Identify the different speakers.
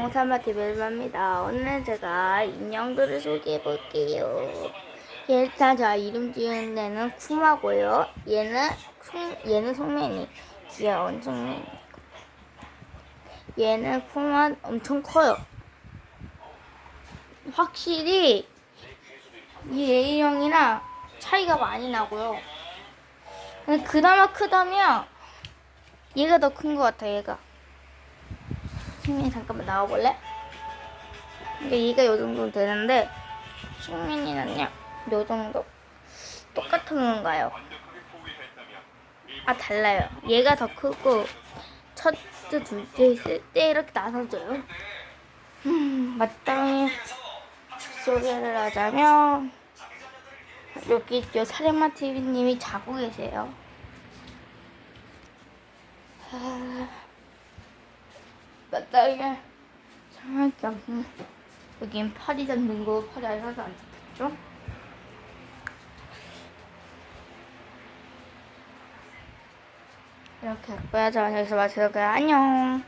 Speaker 1: 안녕, 사마티 멜마입니다. 오늘 제가 인형들을 소개해 볼게요. 일단 저 이름 지은 데는 쿠마고요. 얘는 송, 얘는 송맨이 귀여운 송맨이. 얘는 쿠마 엄청 커요. 확실히 이 A형이랑 차이가 많이 나고요. 그나마 크다면 얘가 더 큰 것 같아, 얘가. 승민이 잠깐만 나와볼래? 근데 얘가 요 정도 되는데 승민이는요 요 정도 똑같은 건가요? 아 달라요. 얘가 더 크고 첫째, 둘째 있을 때 이렇게 나눠져요. 음, 마땅히 소개를 하자면 여기 요 사레마 TV님이 자고 계세요. 아... 상할게 없네. 여긴 팔이 잡는 거 팔이 알아서 안 잡혔죠? 이렇게 자 여기서 마칠게요. 안녕